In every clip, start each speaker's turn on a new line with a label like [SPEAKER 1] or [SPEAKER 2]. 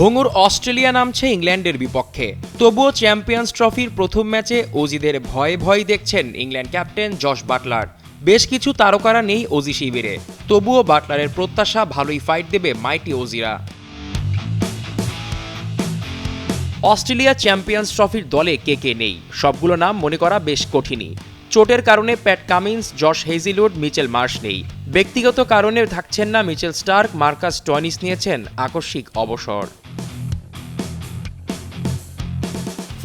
[SPEAKER 1] ভঙ্গুর অস্ট্রেলিয়া নামছে ইংল্যান্ডের বিপক্ষে। তবুও চ্যাম্পিয়ন্স ট্রফির প্রথম ম্যাচে অজিদের ভয়ে ভয় দেখছেন ইংল্যান্ড ক্যাপ্টেন জশ বাটলার। বেশ কিছু তারকারা নেই অজি শিবিরে। তবুও বাটলারের প্রত্যাশা ভালোই ফাইট দেবে মাইটি অজিরা অস্ট্রেলিয়া চ্যাম্পিয়ন্স ট্রফির দলে কে কে নেই? সবগুলো নাম মনে করা বেশ কঠিনই। চোটের কারণে Pat Cummins, Josh Hazlewood Mitchell Marsh নেই। ব্যক্তিগত কারণে থাকছেন না মিচেল স্টার্ক, মার্কাস টনিস নিয়েছেন আকস্মিক অবসর।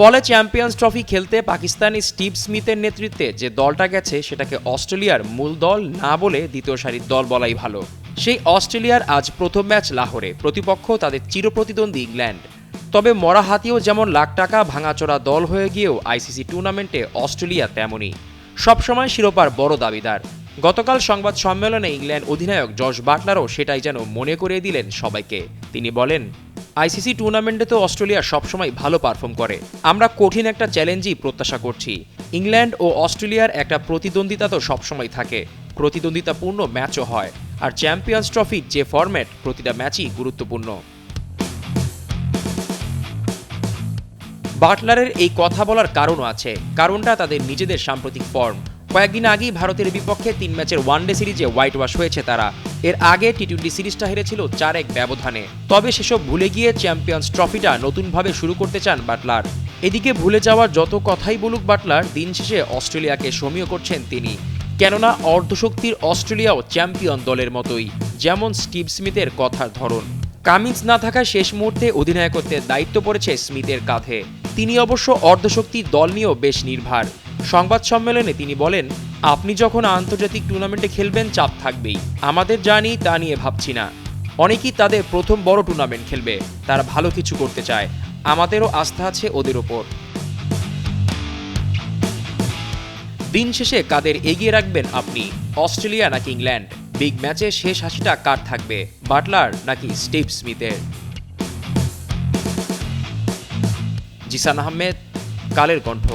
[SPEAKER 1] ফলে চ্যাম্পিয়ন্স ট্রফি খেলতে পাকিস্তানি স্টিভ স্মিথের নেতৃত্বে যে দলটা গেছে, সেটাকে অস্ট্রেলিয়ার মূল দল না বলে দ্বিতীয় সারির দল বলাই ভালো। সেই অস্ট্রেলিয়ার আজ প্রথম ম্যাচ লাহোরে। প্রতিপক্ষ তাদের চিরপ্রতিদ্বন্দ্বী ইংল্যান্ড। তবে মরা হাতিও যেমন লাখ টাকা ভাঙাচোরা দল হয়ে গিয়েও আইসিসি টুর্নামেন্টে অস্ট্রেলিয়া তেমনই। সবসময় শিরোপার বড় দাবিদার। গতকাল সংবাদ সম্মেলনে ইংল্যান্ড অধিনায়ক জশ বাটলারও সেটাই যেন মনে করিয়ে দিলেন সবাইকে। তিনি বলেন আইসিসি টুর্নামেন্টে তো অস্ট্রেলিয়া সবসময় ভালো পারফর্ম করে। আমরা কঠিন একটা চ্যালেঞ্জই প্রত্যাশা করছি। ইংল্যান্ড ও অস্ট্রেলিয়ার একটা প্রতিদ্বন্দ্বিতা তো সবসময় থাকে। প্রতিদ্বন্দ্বিতাপূর্ণ ম্যাচও হয়। আর চ্যাম্পিয়ন্স ট্রফির যে ফরম্যাট প্রতিটা ম্যাচই গুরুত্বপূর্ণ। বাটলারের এই কথা বলার কারণও আছে। কারণটা তাদের নিজেদের সাম্প্রতিক ফর্ম কয়েকদিন আগেই ভারতের বিপক্ষে তিন ম্যাচের ওয়ানডে সিরিজে হোয়াইট ওয়াশ হয়েছে তারা। এর আগে টি টোয়েন্টি সিরিজটা হেরেছিল চার এক ব্যবধানে। তবে সেসব ভুলে গিয়ে চ্যাম্পিয়ন্স ট্রফিটা নতুনভাবে শুরু করতে চান বাটলার। এদিকে ভুলে যাওয়ার যত কথাই বলুক বাটলার, দিন শেষে অস্ট্রেলিয়াকে সমীয় করছেন তিনি। কেননা অর্ধশক্তির অস্ট্রেলিয়াও চ্যাম্পিয়ন দলের মতোই, যেমন স্টিভ স্মিথের কথার ধরন। কামিন্স না থাকায় শেষ মুহূর্তে অধিনায়কত্বের দায়িত্ব পড়েছে স্মিথের কাঁধে। তিনি অবশ্য অর্ধশক্তির দল নিয়েও বেশ নির্ভার। সংবাদ সম্মেলনে তিনি বলেন, আপনি যখন আন্তর্জাতিক টুর্নামেন্টে খেলবেন, চাপ থাকবেই। আমাদের জানি তা নিয়ে ভাবছি না। অনেকেই তাদের প্রথম বড় টুর্নামেন্ট খেলবে। তারা ভালো কিছু করতে চায়। আমাদেরও আস্থা আছে ওদের ওপর। দিন শেষে কাদের এগিয়ে রাখবেন আপনি? অস্ট্রেলিয়া নাকি ইংল্যান্ড? বিগ ম্যাচে শেষ হাসিটা কার থাকবে? বাটলার নাকি স্টিভ স্মিথের? জিসান আহমেদ, কালের কণ্ঠ।